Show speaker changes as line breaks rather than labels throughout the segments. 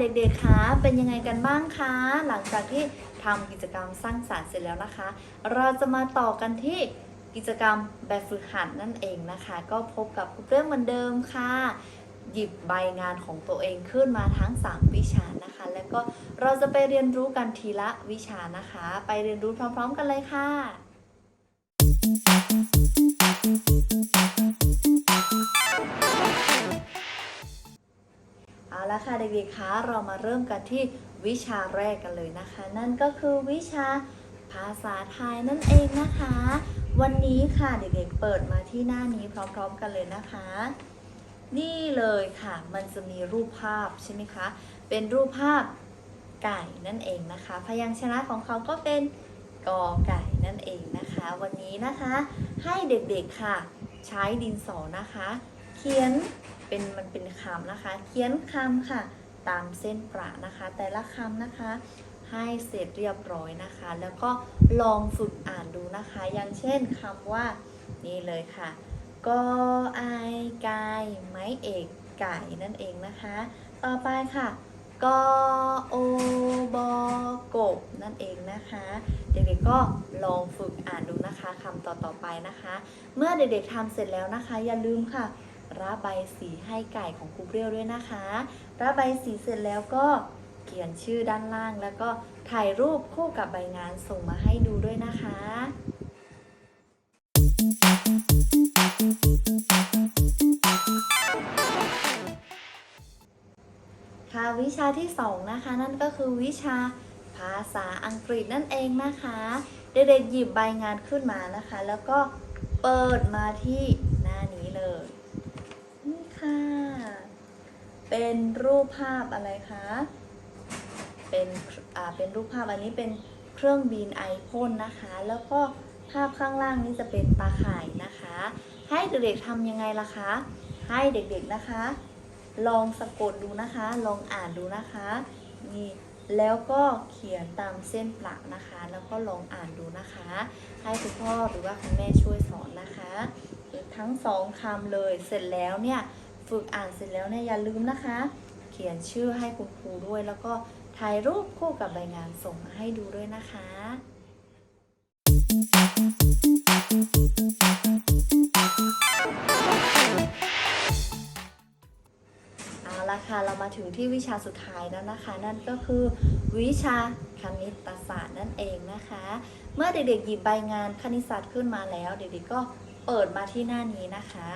เด็กๆ คะ เป็นยังไงกันบ้างคะ หลังจากที่ทำกิจกรรมสร้างสรรค์เสร็จแล้วนะคะ เราจะมาต่อกันที่กิจกรรมแบบฝึกหัดนั่นเองนะคะ ก็พบกับครูเรื่องเหมือนเดิมค่ะ หยิบใบงานของตัวเองขึ้นมาทั้ง 3 วิชานะคะ แล้วก็เราจะไปเรียนรู้กันทีละวิชานะคะ ไปเรียนรู้พร้อม ๆ กันเลยค่ะ เอาละค่ะเด็กๆคะเรามาเริ่มกันที่วิชาแรกกันเลยนะคะ นั่นก็คือวิชาภาษาไทยนั่นเองนะคะ วันนี้ค่ะเด็กๆเปิดมาที่หน้านี้พร้อมๆกันเลยนะคะ นี่เลยค่ะ มันจะมีรูปภาพใช่ไหมคะ เป็นรูปภาพไก่นั่นเองนะคะ พยัญชนะของเขาก็เป็นกอไก่นั่นเองนะคะ วันนี้นะคะให้เด็กๆค่ะ ใช้ดินสอนะคะ เขียน เป็นมันเป็นคำนะคะ เขียนคำค่ะ ตามเส้นประนะคะ แต่ละคำนะคะ ให้เสร็จเรียบร้อยนะคะ แล้วก็ลองฝึกอ่านดูนะคะ อย่างเช่นคำว่า นี่เลยค่ะกอไอไก่ไม้เอกไก่นั่นเองนะคะ ต่อไปค่ะกอโบอกบนั่นเองนะคะ เด็กๆก็ลองฝึกอ่านดูนะคะคำต่อๆไปนะคะ เมื่อเด็กๆทำเสร็จแล้วนะคะ อย่าลืมค่ะ ระบสีให้ไก่ของครูเปรี้ยวด้วยนะคะระบสีเสร็จแล้วก็เขียนชื่อด้านล่าง แล้วก็ถ่ายรูปคู่กับใบงานส่งมาให้ดูด้วยนะคะค่ะวิชาที่สองนะคะ นั่นก็คือวิชาภาษาอังกฤษนั่นเองนะคะ เด็กๆหยิบใบงานขึ้นมานะคะ แล้วก็เปิดมาที่หน้านี้เลย ค่ะ เป็นรูปภาพอะไรคะ เป็นอ่าเป็นรูปภาพอันนี้เป็นเครื่องบินไอพ่นนะคะ แล้วก็ภาพข้างล่างนี้จะเป็นตาข่ายนะคะ ให้เด็กๆทำยังไงล่ะคะ ให้เด็กๆนะคะ ลองสะกดดูนะคะ ลองอ่านดูนะคะนี่แล้วก็เขียนตามเส้นประนะคะ แล้วก็ลองอ่านดูนะคะ ให้คุณพ่อหรือว่าคุณแม่ช่วยสอนนะคะ ทั้งสองคำเลยเสร็จแล้วเนี่ย ฝึกอ่านเสร็จแล้วเนี่ยอย่าลืมนะคะ เขียนชื่อให้คุณครูด้วย แล้วก็ถ่ายรูปคู่กับใบงานส่งมาให้ดูด้วยนะคะเอาละค่ะเรามาถึงที่วิชาสุดท้ายแล้วนะคะ นั่นก็คือ วิชาคณิตศาสตร์นั่นเองนะคะ เมื่อเด็กๆหยิบใบงานคณิตศาสตร์ขึ้นมาแล้ว เด็กๆก็เปิดมาที่หน้านี้นะคะ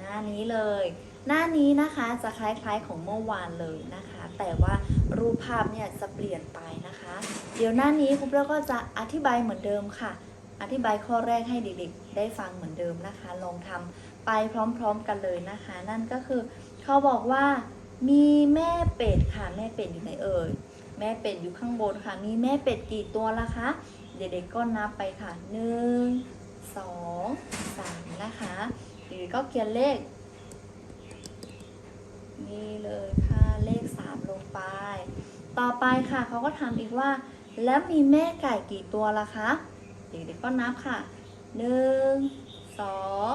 หน้านี้เลย หน้านี้นะคะจะคล้ายๆของเมื่อวานเลยนะคะ แต่ว่ารูปภาพเนี่ยจะเปลี่ยนไปนะคะ เดี๋ยวหน้านี้ครูเปรี้ยวก็จะอธิบายเหมือนเดิมค่ะ อธิบายข้อแรกให้เด็กๆได้ฟังเหมือนเดิมนะคะ ลองทำไปพร้อมๆกันเลยนะคะ นั่นก็คือเขาบอกว่ามีแม่เป็ดค่ะแม่เป็ดอยู่ไหนเอ่ยแม่เป็ดอยู่ข้างบนค่ะ มีแม่เป็ดกี่ตัวละคะ เด็กๆก็นับไปค่ะหนึ่งสองสามนะคะ เด็กๆก็เขียนเลข นี่เลยค่ะเลขสามลงไป ต่อไปค่ะเขาก็ถามอีกว่า แล้วมีแม่ไก่กี่ตัวล่ะคะ เด็กๆก็นับค่ะหนึ่งสอง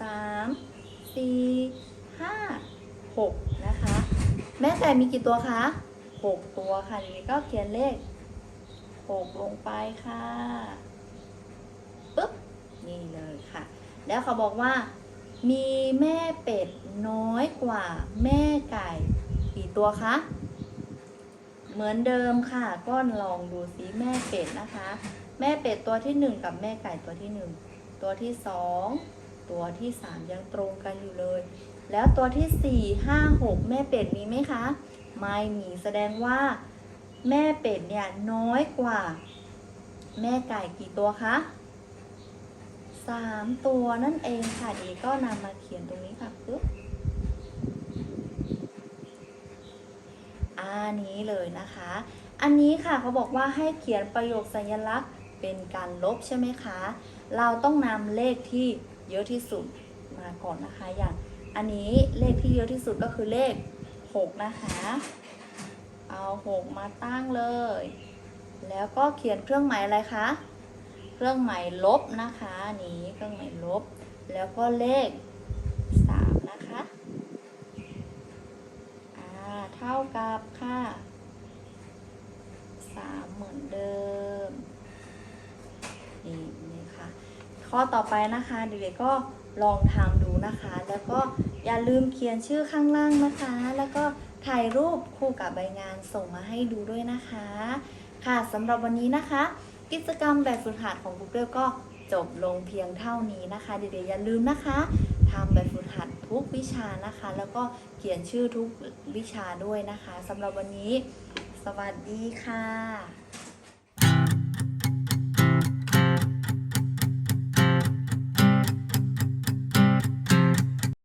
สามสี่ห้าหกนะคะ แม่ไก่มีกี่ตัวคะหกตัวค่ะเด็กๆก็เขียนเลขหกลงไปค่ะปึ๊บนี่เลยค่ะ แล้วเขาบอกว่า มีแม่เป็ดน้อยกว่าแม่ไก่กี่ตัวคะ เหมือนเดิมค่ะ ก็ลองดูซิแม่เป็ดนะคะ แม่เป็ดตัวที่หนึ่งกับแม่ไก่ตัวที่หนึ่งตัวที่สองตัวที่สามยังตรงกันอยู่เลย แล้วตัวที่สี่ห้าหกแม่เป็ดมีไหมคะ ไม่มีแสดงว่า แม่เป็ดเนี่ยน้อยกว่า แม่ไก่กี่ตัวคะ สามตัวนั่นเองค่ะดีก็นำมาเขียนตรงนี้ค่ะปึ๊บอันนี้เลยนะคะ อันนี้ค่ะเขาบอกว่าให้เขียนประโยคสัญลักษณ์เป็นการลบใช่ไหมคะ เราต้องนำเลขที่เยอะที่สุดมาก่อนนะคะ อย่างอันนี้เลขที่เยอะที่สุดก็คือเลข 6 นะคะ เอา 6 มาตั้งเลย แล้วก็เขียนเครื่องหมายอะไรคะ เครื่องหมายลบนะคะนี้เครื่องหมายลบ แล้วก็เลข3นะคะอ่าเท่ากับค่ะสามเหมือนเดิมนี่นี่ค่ะข้อต่อไปนะคะเด็กๆก็ลองทำดูนะคะ แล้วก็อย่าลืมเขียนชื่อข้างล่างนะคะ แล้วก็ถ่ายรูปคู่กับใบงานส่งมาให้ดูด้วยนะคะ ค่ะสำหรับวันนี้นะคะ กิจกรรมแบบฝึกหัดของ Google ก็จบลงเพียงเท่านี้นะคะ เดี๋ยวอย่าลืมนะคะทำแบบฝึกหัดทุกวิชานะคะ แล้วก็เขียนชื่อทุกวิชาด้วยนะคะสำหรับวันนี้ สวัสดีค่ะ